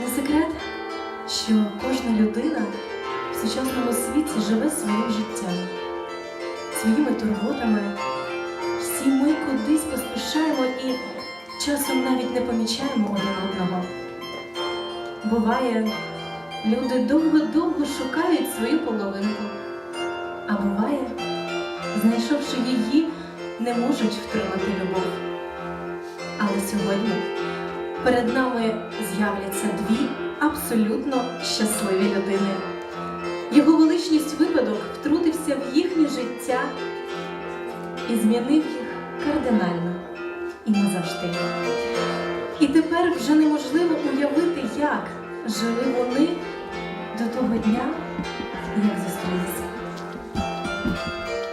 Не секрет, що кожна людина в сучасному світі живе своїм життям, своїми турботами. Всі ми кудись поспішаємо і часом навіть не помічаємо один одного. Буває, люди довго-довго шукають свою половинку, а буває, знайшовши її, не можуть втримати любов. Але сьогодні перед нами з'являться дві абсолютно щасливі людини. Його величність випадок втрутився в їхнє життя і змінив їх кардинально і назавжди. І тепер вже неможливо уявити, як жили вони до того дня, як зустрілися.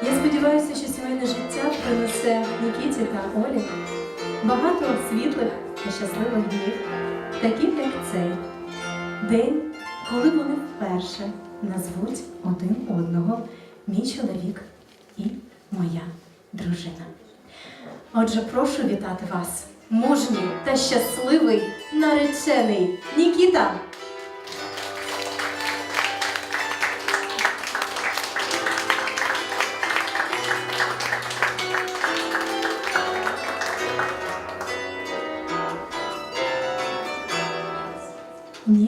Я сподіваюся, що сімейне життя принесе Нікіті та Олі багато світлих та щасливих днів, таких як цей день, коли вони вперше назвуть один одного мій чоловік і моя дружина. Отже, прошу вітати вас, мужній та щасливий наречений Нікіта.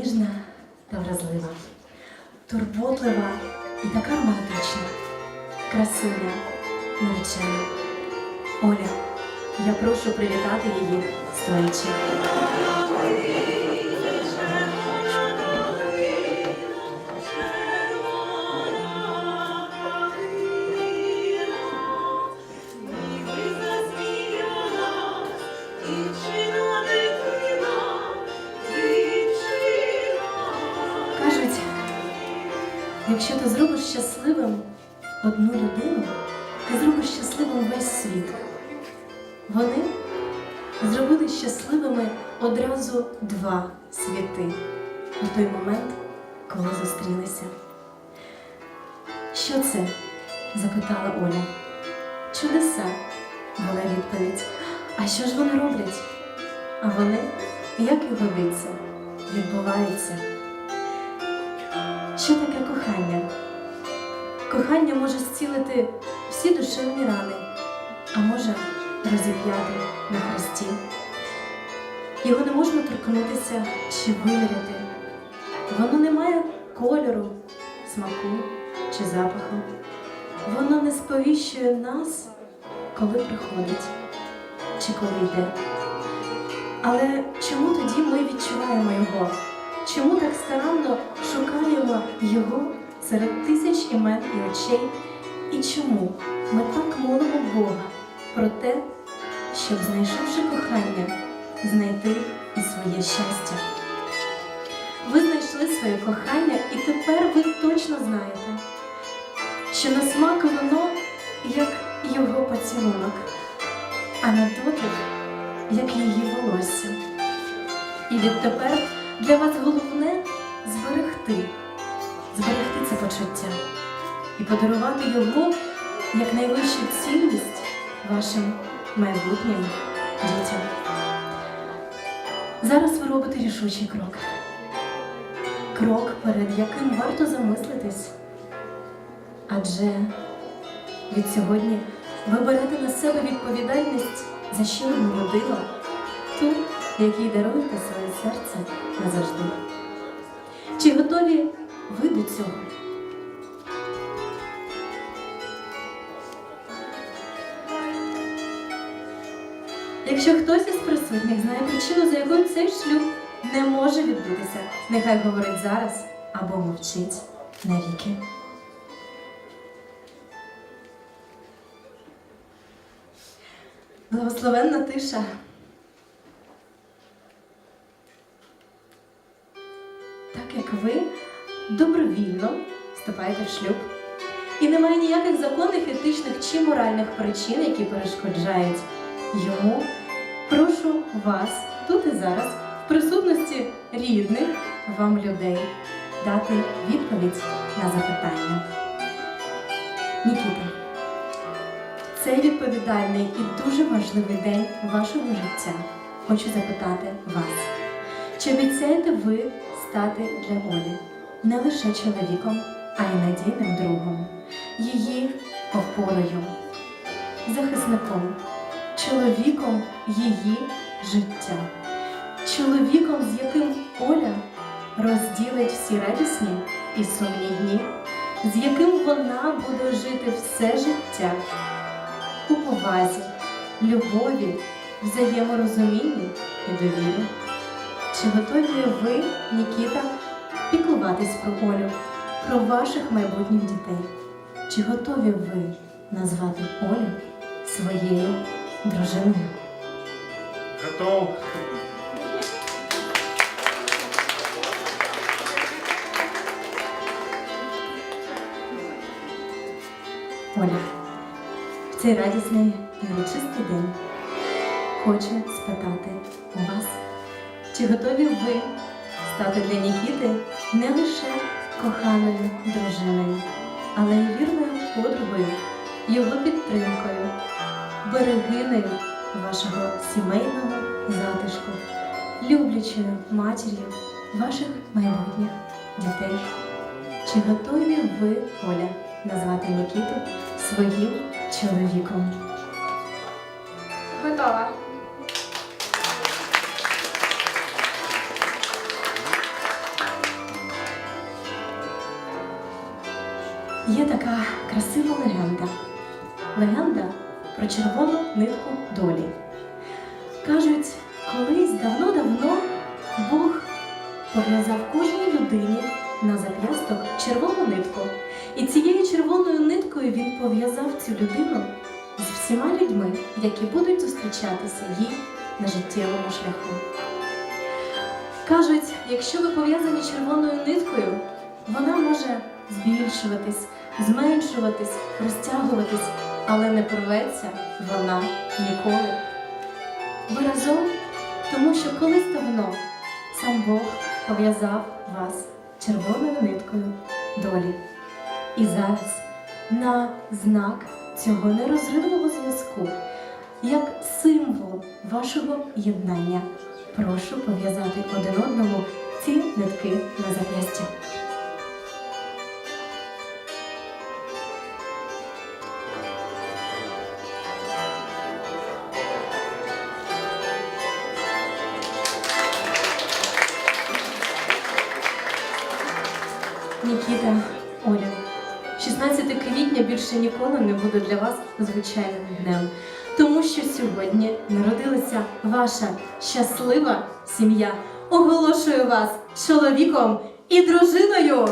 Ніжна та вразлива, турботлива і така романтична, красуня, наречена. Оля, я прошу привітати її стоячи. Ти зробиш щасливим весь світ. Вони зробили щасливими одразу два світи у той момент, коли зустрілися. Що це? запитала Оля. Чудеса, була відповідь. А що ж вони роблять? А вони, як і годиться, відбуваються. Що таке кохання? Кохання може зцілити всі душевні рани, а може розіп'яти на хресті. Його не можна торкнутися чи виміряти. Воно не має кольору, смаку чи запаху. Воно не сповіщує нас, коли приходить чи коли йде. Але чому тоді ми відчуваємо його? Чому так старанно шукаємо його серед тисяч імен і очей? І чому ми так молимо Бога про те, щоб, знайшовши кохання, знайти і своє щастя? Ви знайшли своє кохання, і тепер ви точно знаєте, що на смак воно як його поцілунок, а на дотик як її волосся. І відтепер для вас подарувати його як найвищу цінність вашим майбутнім дітям. Зараз ви робите рішучий крок. Крок, перед яким варто замислитись. Адже від сьогодні ви берете на себе відповідальність за ще одну людину, ту, якій даруєте своє серце назавжди. Чи готові ви до цього? Якщо хтось із присутніх знає причину, за якою цей шлюб не може відбутися, нехай говорить зараз або мовчить навіки. Благословенна тиша. Так як ви добровільно вступаєте в шлюб, і немає ніяких законних, етичних чи моральних причин, які перешкоджають йому, прошу вас тут і зараз, в присутності рідних вам людей, дати відповідь на запитання. Нікіта. Цей відповідальний і дуже важливий день вашого життя. Хочу запитати вас, Чи обіцяєте ви стати для Олі не лише чоловіком, а й надійним другом, її опорою, захисником, чоловіком її життя, чоловіком, з яким Оля розділить всі радісні і сумні дні, з яким вона буде жити все життя у повазі, любові, взаєморозумінні і довірі. Чи готові ви, Нікіта, піклуватись про Олю, про ваших майбутніх дітей? Чи готові ви назвати Олю своєю дружиною? Готов. Оля, в цей радісний і урочистий день хочу спитати у вас, чи готові ви стати для Нікіти не лише коханою дружиною, але й вірною подругою, його підтримкою, берегинею вашого сімейного затишку, люблячою матір'ю ваших майбутніх дітей. Чи готові ви, Оля, назвати Нікіту своїм чоловіком? Готова. Є така красива легенда. Легенда червону нитку долі. Кажуть, колись давно-давно Бог пов'язав кожній людині на зап'ясток червону нитку. І цією червоною ниткою він пов'язав цю людину з всіма людьми, які будуть зустрічатися їй на життєвому шляху. Кажуть, якщо ви пов'язані червоною ниткою, вона може збільшуватись, зменшуватись, розтягуватись, але не порветься вона ніколи. Ви разом, тому що колись давно сам Бог пов'язав вас червоною ниткою долі. І зараз на знак цього нерозривного зв'язку, як символ вашого єднання, прошу пов'язати один одному ці нитки на зап'ясті. Нікіта, Оля, 16 квітня більше ніколи не буде для вас звичайним днем, тому що сьогодні народилася ваша щаслива сім'я. Оголошую вас чоловіком і дружиною.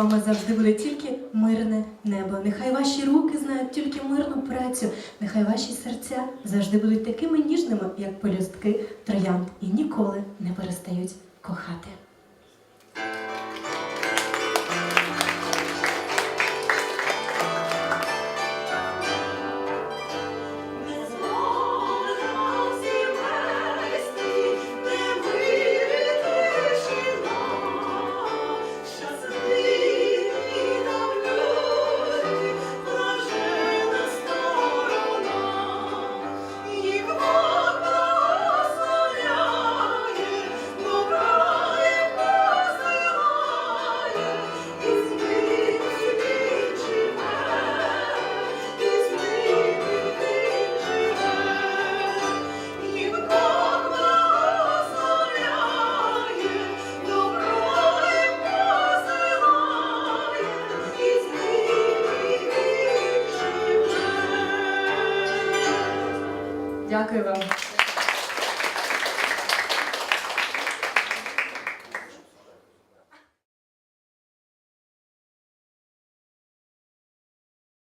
Головами завжди буде тільки мирне небо. Нехай ваші руки знають тільки мирну працю. Нехай ваші серця завжди будуть такими ніжними, як полюстки троянд, і ніколи не перестають кохати. Дякую вам.